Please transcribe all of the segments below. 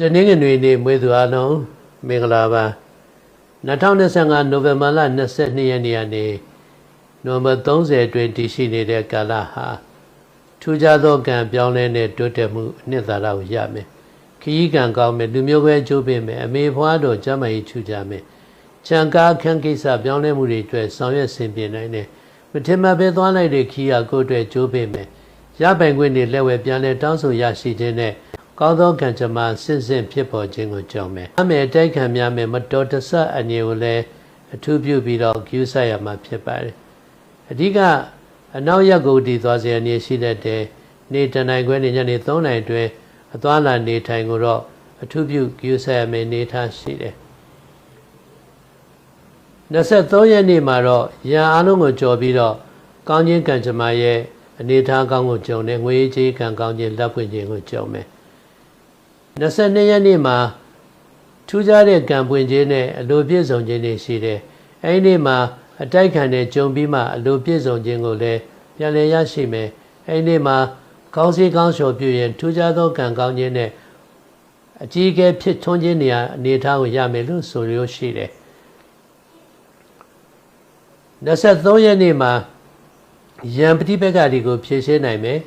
တနင်္ဂနွေနေ့မွေးသူအလုံးမင်္ဂလာပါ2025နိုဝင်ဘာလ22ရက်နေ့ကနေနိုဝင်ဘာ30အတွင်းတည်ရှိနေတဲ့ကာလဟာထူးခြားသောကံပြောင်းလဲတဲ့တိုးတက်မှုအနှစ်သာရကိုရမယ်ခရီးကံကောင်းမယ်လူမျိုးပဲကျိုးပေးမယ်အမေဖွားတော်ကျမ်းမာရေးထူးခြားမယ်ချံကားခန်းကိစ္စပြောင်းလဲမှုတွေအတွက်ဆောင်ရွက်ဆင်ပြေနိုင်တယ်မထင်မှတ်ပဲသွားလိုက်တဲ့ခီးရကိုအတွက်ကျိုးပေးမယ်ရပိုင်ခွင့်တွေလက်ဝဲပြန်လဲတောင်းဆိုရရှိခြင်းနဲ့ ကောင်းသောကံကြမ္မာဆင့်ဆင့်ဖြစ်ပေါ်ခြင်းကိုကြောင်းမယ်။အမေတိုက်ခံများမယ်မတော်တဆအငြိကိုလည်းအထူးပြုပြီးတော့ကျူးဆရမှာဖြစ်ပါတယ်။အဓိကအနောက်ရက်ကိုတည်သွားစေအနေရှိတတ်တဲ့နေတနိုင်ခွဲနေညနေ3နိုင်အတွင်းအသွာလာနေထိုင်ကိုတော့အထူးပြုကျူးဆရမယ်နေထားရှိတယ်။23ရက်နေ့မှာတော့ရန်အားလုံးကိုကြော်ပြီးတော့ကောင်းခြင်းကံကြမ္မာရဲ့အနေထားကောင်းကိုကြုံတယ်ငွေကြေးကံကောင်းခြင်းလက်ပွင့်ခြင်းကိုကြုံမယ် 22ရက်နေ့မှာထူးခြားတဲ့ကံပွင့်ခြင်းနဲ့အလိုပြည့်စုံခြင်းတွေရှိတယ်အဲဒီနေ့မှာအတိုက်ခံတဲ့ကြုံပြီးမှအလိုပြည့်စုံခြင်းကိုလည်းပြန်လည်ရရှိမယ်အဲဒီနေ့မှာကောင်းစီကောင်းလျှော်ပြုရင်ထူးခြားသောကံကောင်းခြင်းနဲ့အကြီးအကဲဖြစ်ထွန်းခြင်းနေရာအနေထားကိုရမယ်လို့ဆိုလို့ရှိတယ်23ရက်နေ့မှာယံပฏิပက္ခတွေကိုဖြေရှင်းနိုင်မယ်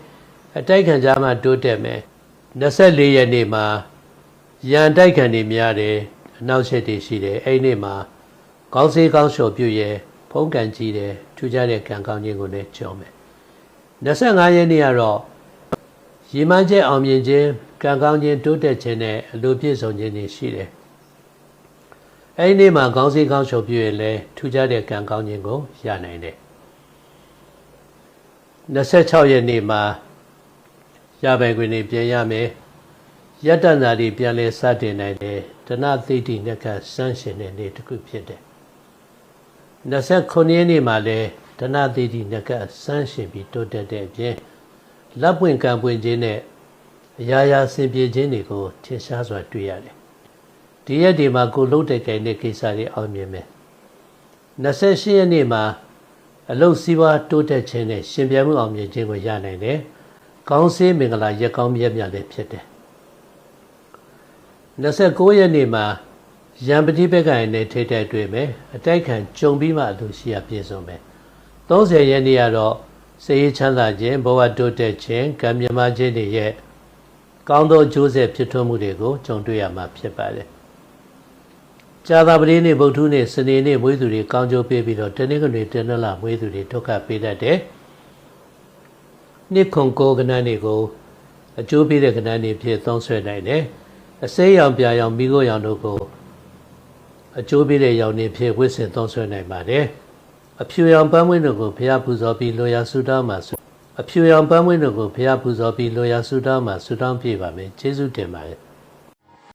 အတိုက်ခံကြမှာတိုးတက်မယ် 24ရက်နေ့မှာယံတိုက်ခံနေများတယ်အနောက်ဆက်တွေရှိတယ်အဲ့ဒီနေ့မှာကောင်းစေးကောင်းလျှော်ပြုရဲဖုံးကန်ကြည့်တယ်ထူးခြားတဲ့ကံကောင်းခြင်းကိုလည်းကြုံမယ်25ရက်နေ့ကတော့ရီမန်းချက်အောင်မြင်ခြင်းကံကောင်းခြင်းတိုးတက်ခြင်းနဲ့အလိုပြည့်စုံခြင်းတွေရှိတယ်အဲ့ဒီနေ့မှာကောင်းစေးကောင်းလျှော်ပြုရဲလည်းထူးခြားတဲ့ကံကောင်းခြင်းကိုရနိုင်တယ်26ရက်နေ့မှာ ရပိုင်ခွင့်တွေပြန်ရမယ်ယတ္တနာတွေပြန်လဲစတင်နိုင်တယ်တဏသိတိနဲ့ကစမ်းရှင်တဲ့နေ့တစ်ခုဖြစ်တယ်29ရက်နေ့မှာလဲတဏသိတိနဲ့ကစမ်းရှင်ပြီးတိုးတက်တဲ့အပြင်လက်ပွင့်ကံပွင့်ခြင်းနဲ့အရာရာဆင်ပြေခြင်းတွေကိုထင်ရှားစွာတွေ့ရတယ်ဒီရက်ဒီမှာကိုလုံးတဲ့ကြိုင်တဲ့ကိစ္စတွေအောင်မြင်မယ်28ရက်နေ့မှာအလုတ်စည်းဝါးတိုးတက်ခြင်းနဲ့ရှင်ပြမှုအောင်မြင်ခြင်းကိုရနိုင်တယ်။ ကောင်းစေးမင်္ဂလာရက်ကောင်းမြတ်မြတ်လည်းဖြစ်တယ်။29ရက်နေ့မှာရံပတိဘက်ကရင်နဲ့ထိတဲ့တွေ့မယ်။အတိုက်ခံကြုံပြီးမှအလိုရှိရပြည့်စုံမယ်။30ရက်နေ့ကတော့စေရေးချမ်းသာခြင်းဘဝတိုးတက်ခြင်းကံမြမခြင်းတွေရဲ့ကောင်းသောကျိုးဆက်ဖြစ်ထွန်းမှုတွေကိုကြုံတွေ့ရမှာဖြစ်ပါတယ်။ကြာသာပတိနေ့ဗုဒ္ဓနေ့စနေနေ့မွေးသူတွေကောင်းကျိုးပေးပြီးတော့တနင်္ဂနွေတနလာမွေးသူတွေဒုက္ခပေးတတ်တယ်။ နှစ်ခွန်ကိုကဏ္ဍတွေကိုအကျိုးပေးတဲ့ကဏ္ဍတွေဖြစ်သုံးဆွဲနိုင်တယ်။အစိမ်းရောင်ပြာရောင်မိခိုးရောင်တို့ကိုအကျိုးပေးတဲ့ရောင်တွေဖြစ်ဝိစင်သုံးဆွဲနိုင်ပါတယ်။အဖြူရောင်ပန်းမွေးတို့ကိုဘုရားပူဇော်ပြီးလိုရာဆုတောင်းမှာအဖြူရောင်ပန်းမွေးတို့ကိုဘုရားပူဇော်ပြီးလိုရာဆုတောင်းမှာဆုတောင်းပြပါမယ်။ကျေးဇူးတင်ပါတယ်။